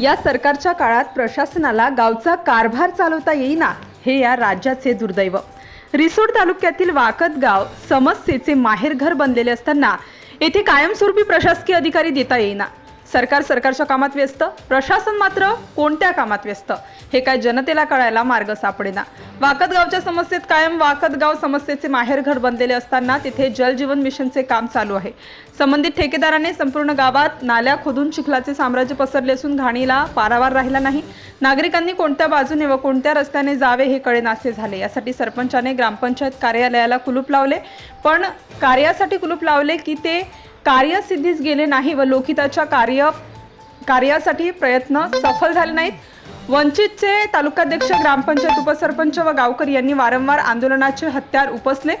या सरकारच्या काळात प्रशासनाला गावचा कारभार चालवता येईना हे या राज्याचे दुर्दैव. रिसोड तालुक्यातील वाकत गाव समस्येचे माहेरघर बनलेले असताना येथे कायमस्वरूपी प्रशासकीय अधिकारी देता येईना. सरकार सरकारच्या कामात व्यस्त प्रशासन मात्र कोणत्या कामात व्यस्त? हे काय जनतेला कळायला मार्ग सापडेना. वाकत गावच्या समस्येत कायम वाकत गाव समस्येचे माहेरघर बनलेले असताना तिथे जलजीवन मिशनचे काम चालू आहे. संबंधित ठेकेदाराने संपूर्ण गावात नाल्या खोदून चिखलाचे साम्राज्य पसरले असून घाणीला पारावार राहिला नाही. नागरिकांनी कोणत्या बाजूने व कोणत्या रस्त्याने जावे हे कळेनासे झाले. यासाठी सरपंचाने ग्रामपंचायत कार्यालयाला कुलूप लावले. पण कार्यासाठी कुलूप लावले की ते कार्यसिद्धीस गेले नाही व लोकहिताच्या कार्य कार्यासाठी प्रयत्न सफल झाले नाहीत. वंचितचे तालुकाध्यक्ष ग्रामपंचायत उपसरपंच व गावकरी यांनी वारंवार आंदोलनाचे हत्यार उपसले.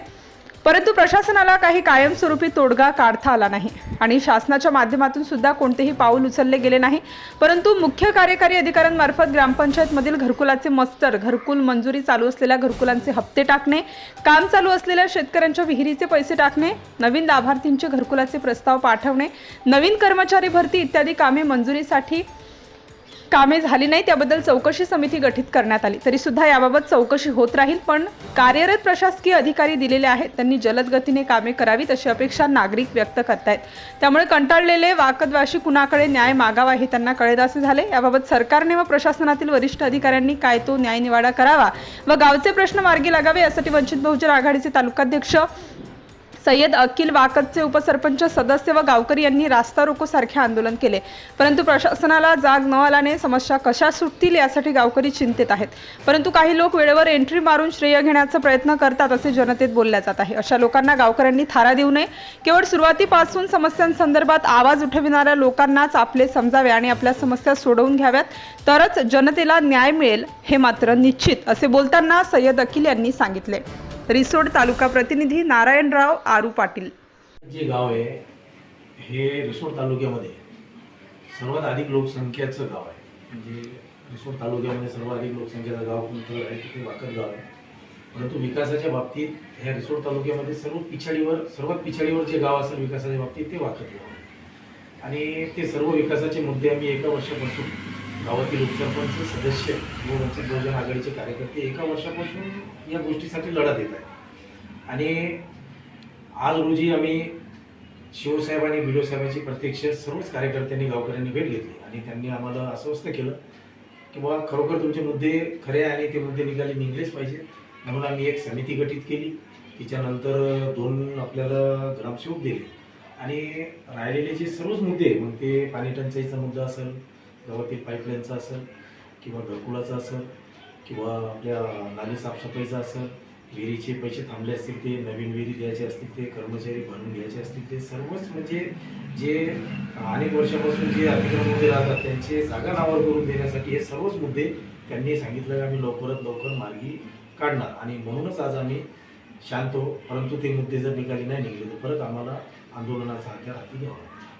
परंतु प्रशासनाला काही कायमस्वरूपी तोडगा काढता आला नाही. आणि शासनाच्या माध्यमातून सुद्धा कोणतेही पाऊल उचलले गेले नाही. परंतु मुख्य कार्यकारी अधिकाऱ्यांमार्फत ग्रामपंचायतमधील घरकुलाचे मस्तर घरकुल मंजुरी चालू असलेल्या घरकुलांचे हप्ते टाकणे काम चालू असलेल्या शेतकऱ्यांच्या विहिरीचे पैसे टाकणे नवीन लाभार्थींचे घरकुलाचे प्रस्ताव पाठवणे नवीन कर्मचारी भरती इत्यादी कामे मंजुरीसाठी कामे झाली नाही त्याबद्दल चौकशी समिती गठीत करण्यात आली. तरी सुद्धा याबाबत चौकशी होत राहील पण कार्यरत प्रशासकीय अधिकारी दिलेले आहेत. त्यांनी जलद गतीने कामे करावीत अशी अपेक्षा नागरिक व्यक्त करतायत. त्यामुळे कंटाळलेले वाकदवाशी कुणाकडे न्याय मागावा हे त्यांना कळेदासे झाले. याबाबत सरकारने व प्रशासनातील वरिष्ठ अधिकाऱ्यांनी काय तो न्यायनिवाडा करावा व गावचे प्रश्न मार्गी लागावे यासाठी वंचित बहुजन आघाडीचे तालुकाध्यक्ष सय्यद अकिल वाकदचे उपसरपंच सदस्य व गावकरी यांनी रास्ता रोको सारखे आंदोलन केले. परंतु प्रशासनाला जाग न आल्याने समस्या कशा सुटतील यासाठी गावकरी चिंतेत आहेत. परंतु काही लोक वेळेवर एंट्री मारून श्रेय घेण्याचा प्रयत्न करतात असे जनतेत बोलल्या जात आहे. अशा लोकांना गावकऱ्यांनी थारा देऊ नये. केवळ सुरुवातीपासून समस्यांसंदर्भात आवाज उठविणाऱ्या लोकांनाच आपले समजावे आणि आपल्या समस्या सोडवून घ्याव्यात. तरच जनतेला न्याय मिळेल हे मात्र निश्चित असे बोलताना सय्यद अकिल यांनी सांगितले. रिसोड तालुका प्रतिनिधी नारायणराव आरू पाटील. जे गाव आहे हे रिसोड तालुक्यामध्ये सर्वात अधिक लोकसंख्येचं गाव आहे. म्हणजे रिसोड तालुक्यामध्ये सर्वात अधिक लोकसंख्येचं गाव कोणतं आहे तिथे वाकत गाव आहे. परंतु विकासाच्या बाबतीत ह्या रिसोड तालुक्यामध्ये सर्व पिछाडीवर सर्वात पिछाडीवर जे गाव असेल विकासाच्या बाबतीत ते वाकत गाव आहे. आणि ते सर्व विकासाचे मुद्दे आम्ही एका वर्षापासून गावातील उपसरपंच सदस्य व वंचित बहुजन आघाडीचे कार्यकर्ते एका वर्षापासून या गोष्टीसाठी लढा देत आहेत. आणि आज रोजी आम्ही शिवसाहेब आणि बिडो साहेबांची प्रत्यक्ष सर्वच कार्यकर्त्यांनी गावकऱ्यांनी भेट घेतली आणि त्यांनी आम्हाला अस्वस्थ केलं की बाबा खरोखर तुमचे मुद्दे खरे आहे आणि ते मुद्दे निघाले निघलेच पाहिजे. म्हणून आम्ही एक समिती गठीत केली. तिच्यानंतर दोन आपल्याला ग्रामसेवक दिले. आणि राहिलेले जे सर्वच मुद्दे मग ते पाणी टंचाईचा मुद्दा असेल गावातील पाईपलाईनचं असेल किंवा घरकुलाचं असेल किंवा आपल्या नाली साफसफाईचं असेल विहिरीचे पैसे थांबले असतील ते नवीन विहिरी द्यायचे असतील ते कर्मचारी भरून घ्यायचे असतील ते सर्वच म्हणजे जे अनेक वर्षापासून जे अतिक्रमण राहतात त्यांचे जागा नावावर करून देण्यासाठी हे सर्वच मुद्दे त्यांनी सांगितलं की आम्ही लवकरात लवकर मार्गी काढणार. आणि म्हणूनच आज आम्ही शांत हो परंतु ते मुद्दे जर निकाली नाही निघले तर परत आम्हाला आंदोलनाचा हत्यार हाती घ्यावा